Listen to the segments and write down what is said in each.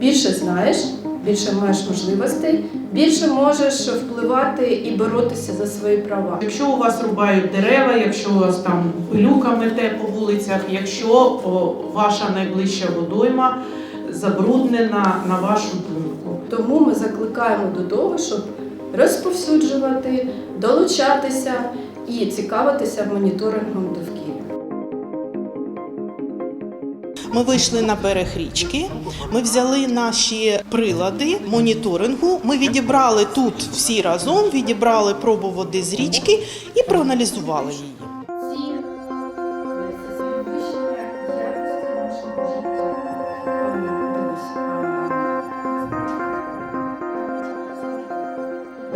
Більше знаєш, більше маєш можливостей, більше можеш впливати і боротися за свої права. Якщо у вас рубають дерева, якщо у вас там пилюка мете по вулицях, якщо о, ваша найближча водойма забруднена на вашу думку. Тому ми закликаємо до того, щоб розповсюджувати, долучатися і цікавитися моніторингом довкілля. Ми вийшли на берег річки. Ми взяли наші прилади моніторингу. Ми відібрали тут всі разом, відібрали пробу води з річки і проаналізували її.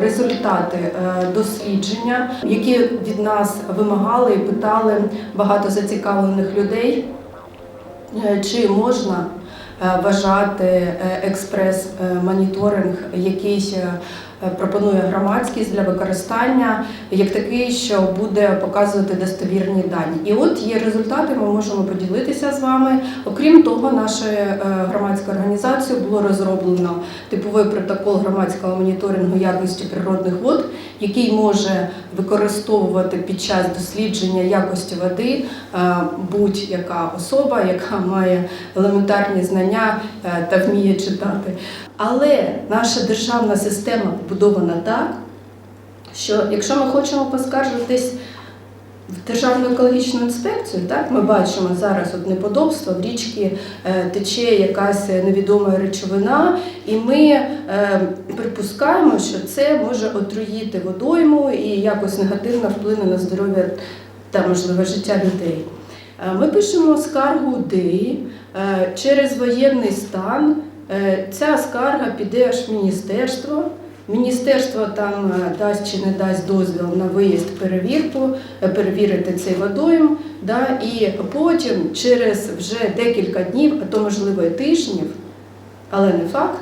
Результати е, дослідження, які від нас вимагали і питали багато зацікавлених людей, чи можна е, вважати е, експрес-моніторинг, який е, пропонує громадськість для використання, як такий, що буде показувати достовірні дані. І от є результати, ми можемо поділитися з вами. Окрім того, нашою е, громадською організацією було розроблено типовий протокол громадського моніторингу якості природних вод, який може використовувати під час дослідження якості води е, будь-яка особа, яка має елементарні знання е, та вміє читати. Але наша державна система побудована так, що якщо ми хочемо поскаржитись в Державну екологічну інспекцію, так ми бачимо зараз от неподобство, в річці е, тече якась невідома речовина, і ми е, припускаємо, що це може отруїти водойму і якось негативно вплине на здоров'я та можливе життя людей. Е, Ми пишемо скаргу е, через воєнний стан. Ця скарга піде аж в міністерство. Міністерство там е, дасть чи не дасть дозвіл на виїзд перевірку, е, перевірити цей водойм. Да, і потім, через вже декілька днів, а то можливо і тижнів, але не факт,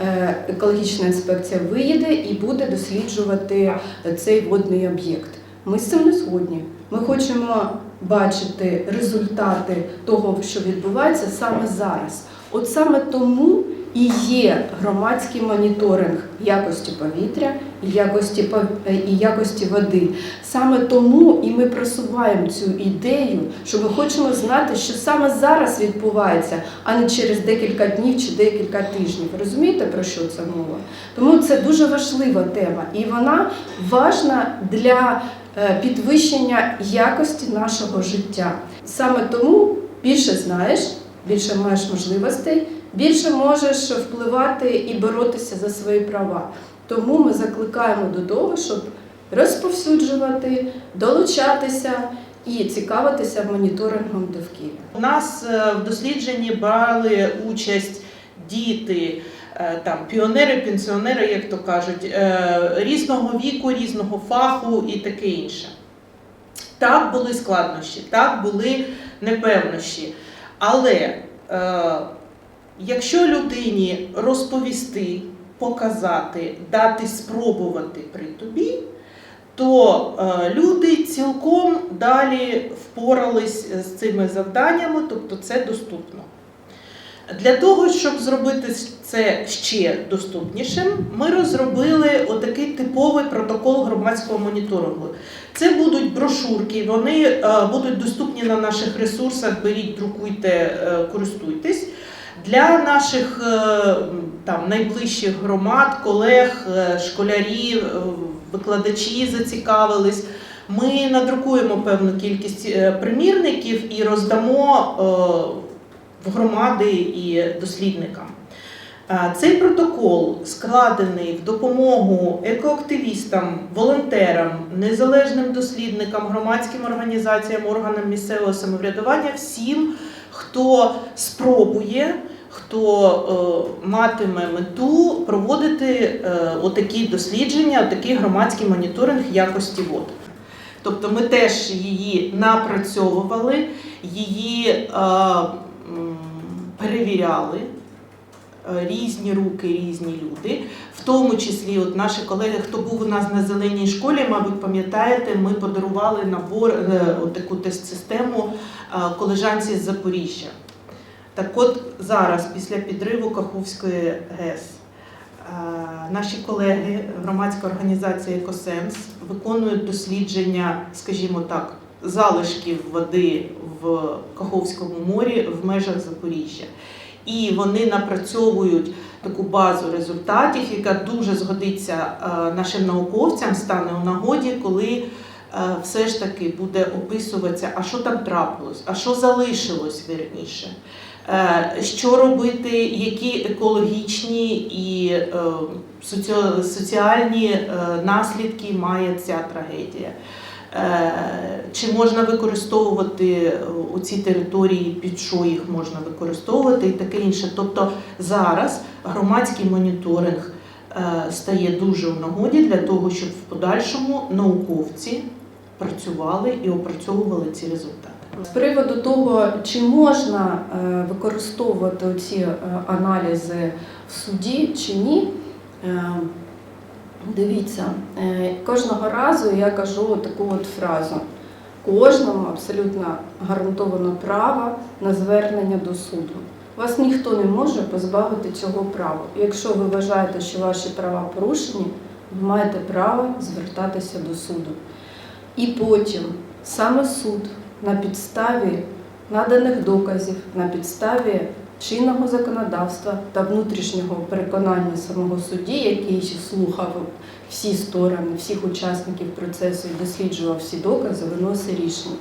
е, екологічна інспекція виїде і буде досліджувати цей водний об'єкт. Ми з цим не згодні. Ми хочемо бачити результати того, що відбувається саме зараз. От саме тому і є громадський моніторинг якості повітря і якості, пов- і якості води. Саме тому і ми просуваємо цю ідею, що ми хочемо знати, що саме зараз відбувається, а не через декілька днів чи декілька тижнів. Розумієте, про що це мова? Тому це дуже важлива тема, і вона важна для е, підвищення якості нашого життя. Саме тому більше знаєш, більше маєш можливостей, більше можеш впливати і боротися за свої права. Тому ми закликаємо до того, щоб розповсюджувати, долучатися і цікавитися моніторингом довкілля. У нас е, в дослідженні брали участь діти, е, там піонери, пенсіонери, як то кажуть, е, різного віку, різного фаху і таке інше. Так були складнощі, так були непевнощі. Але е, якщо людині розповісти, показати, дати спробувати при тобі, то е, люди цілком далі впорались з цими завданнями, тобто це доступно. Для того, щоб зробити це ще доступнішим, ми розробили отакий типовий протокол громадського моніторингу. Це будуть брошурки, вони е, будуть доступні на наших ресурсах. Беріть, друкуйте, е, користуйтесь. Для наших е, там, найближчих громад, колег, школярів, викладачі зацікавились. Ми надрукуємо певну кількість примірників і роздамо в громади і дослідникам. Е, Цей протокол складений в допомогу екоактивістам, волонтерам, незалежним дослідникам, громадським організаціям, органам місцевого самоврядування, всім, хто спробує, хто е, матиме мету проводити е, отакі дослідження, отакий громадський моніторинг якості вод. Тобто ми теж її напрацьовували, її перевіряли. Е, Різні руки, різні люди, в тому числі от наші колеги, хто був у нас на зеленій школі, мабуть, пам'ятаєте, ми подарували набор е, от таку тест-систему е, колежанці з Запоріжжя. Так от зараз, після підриву Каховської ГЕС, наші колеги, громадська організація Екосенс, виконують дослідження, скажімо так, залишків води в Каховському морі в межах Запоріжжя. І вони напрацьовують таку базу результатів, яка дуже згодиться е, нашим науковцям, стане у нагоді, коли е, все ж таки буде описуватися, а що там трапилось, а що залишилось вірніше. Е, Що робити, які екологічні і соціальні наслідки має ця трагедія? Е, Чи можна використовувати е, ці території, під що їх можна використовувати і таке інше. Тобто зараз громадський моніторинг е, стає дуже в нагоді для того, щоб в подальшому науковці працювали і опрацьовували ці результати. З приводу того, чи можна використовувати ці аналізи в суді чи ні, дивіться, е, кожного разу я кажу таку от фразу. Кожному абсолютно гарантовано право на звернення до суду. Вас ніхто не може позбавити цього права. Якщо ви вважаєте, що ваші права порушені, ви маєте право звертатися до суду. І потім саме суд на підставі наданих доказів, на підставі чинного законодавства та внутрішнього переконання самого судді, який слухав всі сторони, всіх учасників процесу і досліджував всі докази, виносить рішення.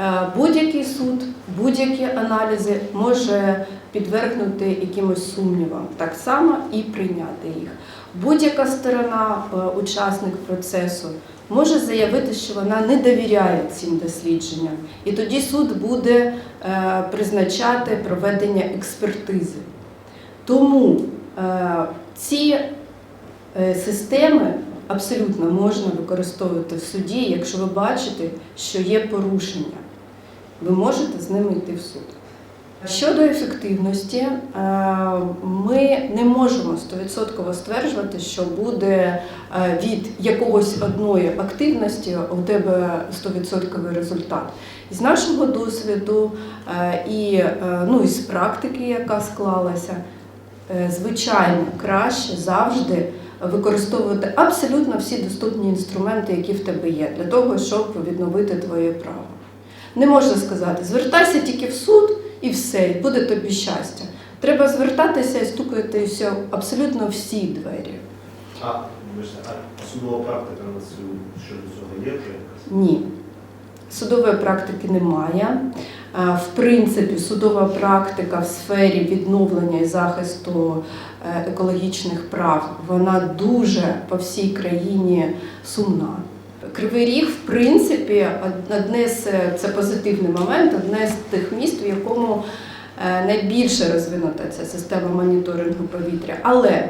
Е, Будь-який суд, будь-які аналізи може підвергнути якимось сумнівам, так само і прийняти їх. Будь-яка сторона, е, учасник процесу, може заявити, що вона не довіряє цим дослідженням, і тоді суд буде е, призначати проведення експертизи. Тому е, ці системи абсолютно можна використовувати в суді, якщо ви бачите, що є порушення. Ви можете з ними йти в суд. Щодо ефективності, е, ми не можемо 100% стверджувати, що буде е, від якогось одної активності у тебе 100% результат. Із нашого досвіду е, і ну, із практики, яка склалася, звичайно, краще завжди використовувати абсолютно всі доступні інструменти, які в тебе є, для того, щоб відновити твоє право. Не можна сказати, звертайся тільки в суд і все, і буде тобі щастя. Треба звертатися і стукатися абсолютно всі двері. А, а судова практика на цю щодо цього є вже? Ні. Судової практики немає. В принципі, судова практика в сфері відновлення і захисту е, екологічних прав вона дуже по всій країні сумна. Кривий Ріг, в принципі, одне з це позитивний момент, одне з тих міст, в якому е, найбільше розвинута ця система моніторингу повітря. Але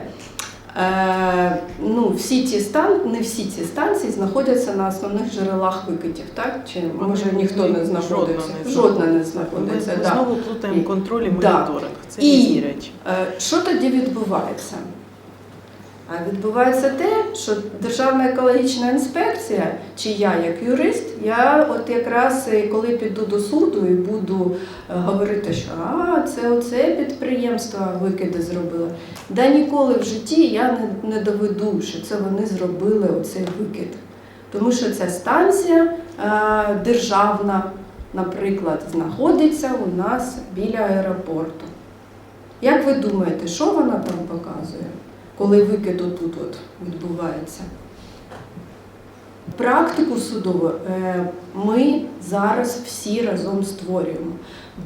Е, ну, всі ці стан, не всі ці станції знаходяться на основних джерелах викидів, так? Чи може ніхто не знаходиться? Жодна не знаходиться. Ми, ми знову плутаємо контроль і моніторинг. Це різні речі. Е, Що тоді відбувається? А відбувається те, що Державна екологічна інспекція, чи я як юрист, я от якраз е, коли піду до суду і буду е, говорити, що а, це оце підприємство викиди зробило. Да ніколи в житті я не, доведу, що це вони зробили оцей викид. Тому що ця станція е, державна, наприклад, знаходиться у нас біля аеропорту. Як ви думаєте, що вона там показує, коли викид отут от відбувається? Практику судову е, ми зараз всі разом створюємо.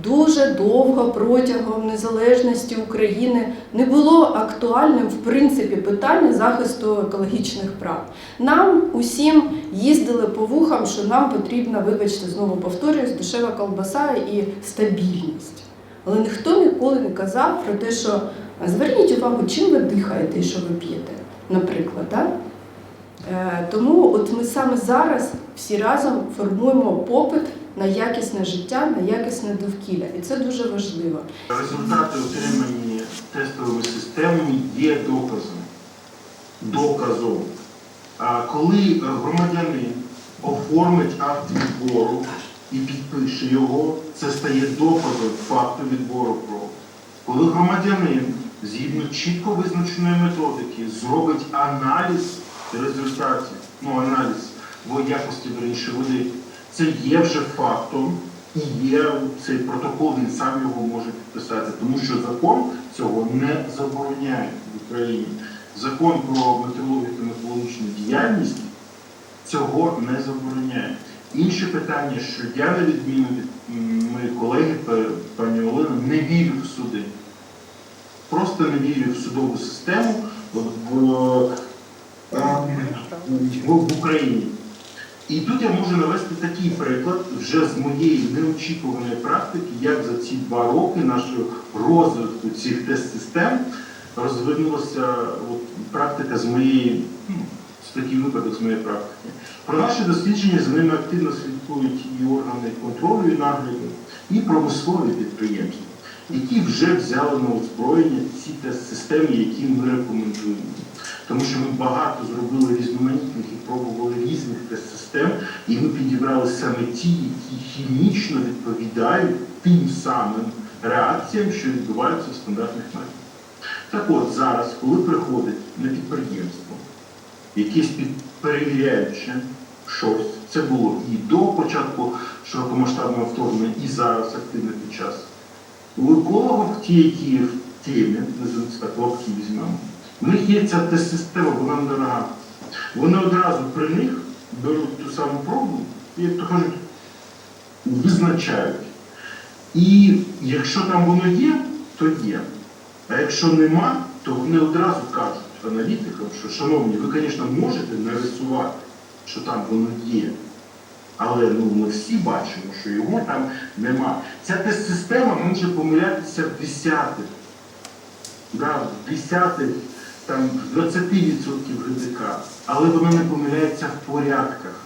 Дуже довго протягом незалежності України не було актуальним в принципі питання захисту екологічних прав. Нам усім їздили по вухам, що нам потрібна, вибачте, знову повторююсь, дешева колбаса і стабільність. Але ніхто ніколи не казав про те, що зверніть увагу, чим ви дихаєте і що ви п'єте, наприклад. Так? Е, Тому от ми саме зараз всі разом формуємо попит на якісне життя, на якісне довкілля. І це дуже важливо. Результати, отримані тестовими системами, є доказом. Доказом. А коли громадянин оформить акт відбору і підпише його, це стає доказом факту відбору крові. Коли громадянин згідно чітко визначеної методики зробить аналіз результатів, ну аналіз якості верніше води, це є вже фактом і є цей протокол, він сам його може підписати, тому що закон цього не забороняє в Україні. Закон про метеорологію та метеорологічну діяльність цього не забороняє. Інше питання, що я на відміну від моєї колеги пані Олени, не вірю в суди. Просто не вірю в судову систему в, в, в, в Україні. І тут я можу навести такий приклад вже з моєї неочікуваної практики, як за ці два роки нашого розвитку цих тест-систем розвинулася от, практика з моєї, ну, з такий випадок з моєї практики. Про наші дослідження за ними активно слідкують і органи контролю і нагляду, і промислові підприємства, які вже взяли на озброєння ці тест-системи, які ми рекомендуємо. Тому що ми багато зробили різноманітних і пробували різних тест-систем, і ми підібрали саме ті, які хімічно відповідають тим самим реакціям, що відбуваються в стандартних методах. Так от зараз, коли приходить на підприємство, якесь перевіряюче щось, це було і до початку широкомасштабного вторгнення, і зараз активно під час. У екологів, ті, які в так, лапки візьмемо, в них є ця тест-система, вона дорога. Вони одразу при них беруть ту саму пробу і, як то кажуть, визначають. І якщо там воно є, то є. А якщо нема, то вони одразу кажуть аналітикам, що, шановні, ви, звісно, можете нарисувати, що там воно є. Але ну, ми всі бачимо, що його там нема. Ця тест-система може помилятися в десятих, да, в десятих, там, в 20% ГДК, але вона не помиляється в порядках.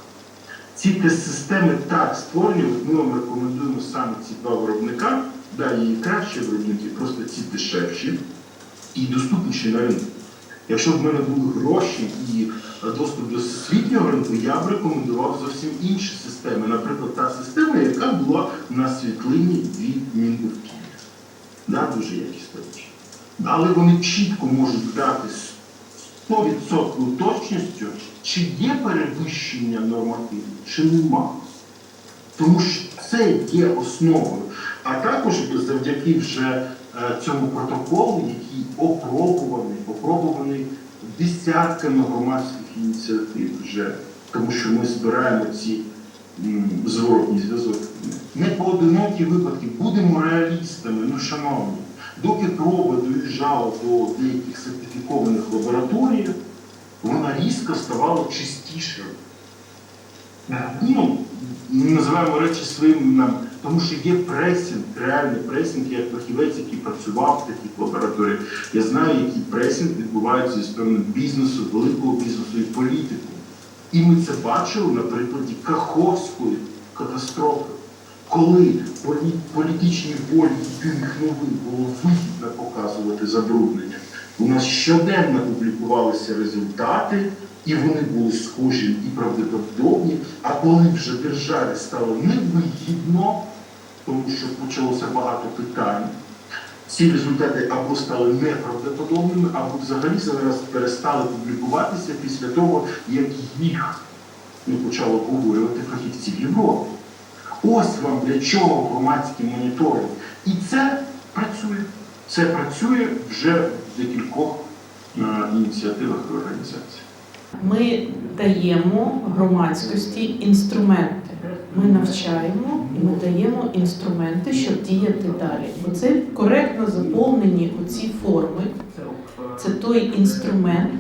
Ці тест-системи так створені, ми вам рекомендуємо саме ці два виробника, да, і кращі виробники, просто ці дешевші і доступніші на ринку. Якщо б в мене були гроші і доступ до світнього ринку, я б рекомендував зовсім інші системи. Наприклад, та система, яка була на світлині від Мінбурків. Да, дуже якісна річ. Але вони чітко можуть дати 100% точністю, чи є перевищення нормативів, чи нема. Тому що це є основою. А також завдяки вже е, цьому протоколу, який опробуваний, опробуваний десятками громадських ініціатив вже, тому що ми збираємо ці зворотні зв'язок. Не поодинокі випадки, будемо реалістами, ну шановні. Доки проба доїжджала до деяких сертифікованих лабораторій, вона різко ставала чистішою. Ну, називаємо речі своїм іменем, тому що є пресінг, реальний пресінг, як фахівець, який працював в таких лабораторіях. Я знаю, який пресінг відбувається з певним бізнесу, великого бізнесу і політику. І ми це бачили на прикладі Каховської катастрофи, коли полі- політичній волі єдиних новин було вигідно показувати забруднення. У нас щоденно публікувалися результати, і вони були схожі і правдоподобні. А коли вже державі стало невигідно, тому що почалося багато питань, ці результати або стали неправдоподобними, або взагалі зараз перестали публікуватися після того, як їх ну, почали обговорювати фахівці в Європі. Ось вам для чого громадський моніторинг. І це працює. Це працює вже в декількох е, ініціативах і організаціях. Ми даємо громадськості інструменти. Ми навчаємо і ми даємо інструменти, щоб діяти далі. Оце коректно заповнені оці форми. Це той інструмент,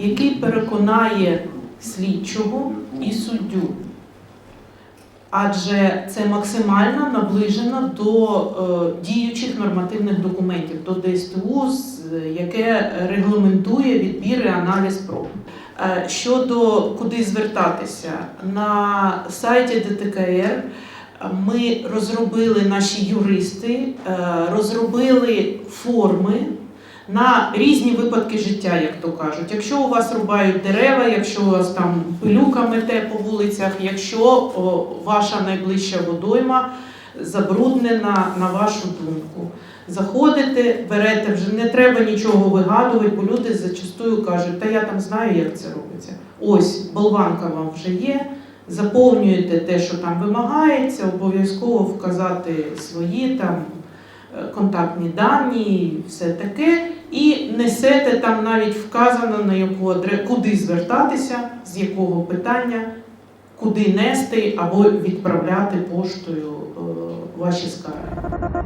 який переконає слідчого і суддю. Адже це максимально наближено до е, діючих нормативних документів, до ДСТУ, яке регламентує відбір і аналіз проб. Е, Щодо куди звертатися, на сайті ДТКР е, ми розробили наші юристи, е, розробили форми на різні випадки життя, як то кажуть. Якщо у вас рубають дерева, якщо у вас там пилюка мете по вулицях, якщо ваша найближча водойма забруднена на вашу думку. Заходите, берете, вже не треба нічого вигадувати, бо люди зачастую кажуть, та я там знаю, як це робиться. Ось болванка вам вже є. Заповнюєте те, що там вимагається, обов'язково вказати свої там е, контактні дані, все таке, і несете там навіть вказано на яку адре- куди звертатися, з якого питання, куди нести або відправляти поштою е, ваші скарги.